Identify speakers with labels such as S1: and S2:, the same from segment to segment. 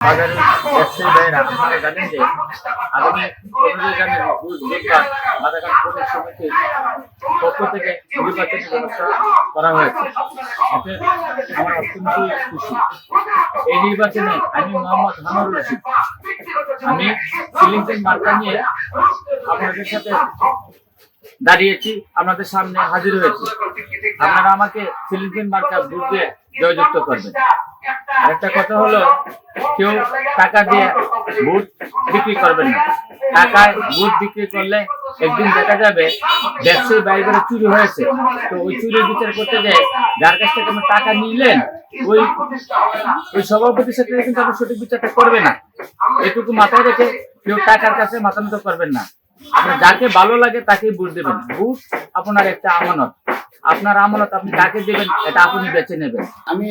S1: আপনারা জানেন যে আগামী পনেরোই জানুয়ারি বুধ বুধবার বাজারঘাট সমিতির পক্ষ থেকে নির্বাচনী ব্যবস্থা করা হয়েছে। এতে আমার অত্যন্ত খুশি। এই নির্বাচনে আমি মোহাম্মদ হানুর আমি সিলিংটন মার্কা নিয়ে আপনাদের সাথে দাঁড়িয়েছি, আপনাদের সামনে হাজির হয়েছি। আপনারা আমাকে সিলিংটন মার্কা দিয়ে জয়যুক্ত করবেন। আরেকটা কথা হলো, কেউ টাকা দিয়ে ভোট বিক্রি করবেন না। টাকায় ভোট বিক্রি করলে একদিন দেখা যাবে ব্যবসায়ী বাড়ি চুরি হয়েছে। তো ওই চুরির বিচার করতে যায় যার কাছ থেকে আপনি টাকা নিলেন, ওই ওই সভাপতির সাথে কিন্তু আপনি সঠিক বিচারটা করবে না। এটুকু মাথায় রেখে কেউ টাকার কাছে মাথা করবেন না। আপনার যাকে ভালো লাগে তাকেই ভোট দেবেন। বুট আপনার একটা আমানত। আপনার আমানত আপনি কাকে দেবেন, এটা আপনি বেছে নেবেন।
S2: আমি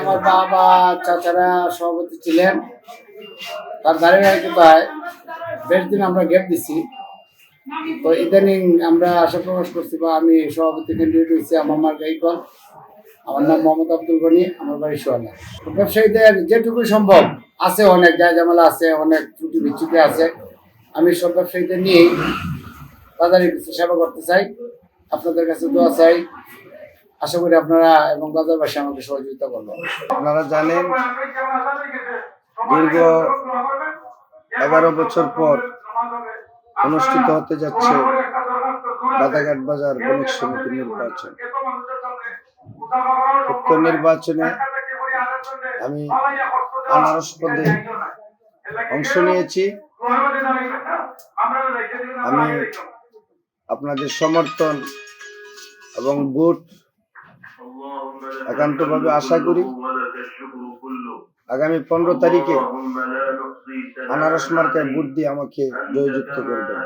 S2: আমার বাবা, চাচারা সভাপতি ছিলেন। তার ধারাবাহিকতায় বেশ দিন আমরা গ্যাপ দিছি। তো ইদানিং আমরা আশা প্রকাশ করছি বা আমি সভাপতি ক্যান্ডিডেট হয়েছি আমার মার গাইকল, আমার নাম মোহাম্মদ আব্দুল গনি, আমার বাড়ি সোয়ালা ব্যবসায়ীদের যেটুকু সম্ভব, আছে অনেক জায় জামেলা আছে, অনেক ত্রুটি বিচ্ছুটি আছে। আমি সব ব্যবসায়ীদের নিয়েই তাদের সেবা করতে চাই। আপনাদের কাছে দোয়া চাই। আশা করি আপনারা এবং বাজারবাসী আমাকে সহযোগিতা করবেন।
S3: আপনারা জানেন, দীর্ঘ এগারো বছর পর অনুষ্ঠিত হতে যাচ্ছে রাধাঘাট বাজার বণিক সমিতি নির্বাচন। উক্ত নির্বাচনে আমি আনারস পদে অংশ নিয়েছি। আমি আপনাদের সমর্থন এবং ভোট একান্তভাবে আশা করি আগামী পনেরো তারিখে আনারস মার্কায় ভোট দিয়ে আমাকে জয়যুক্ত করবেন।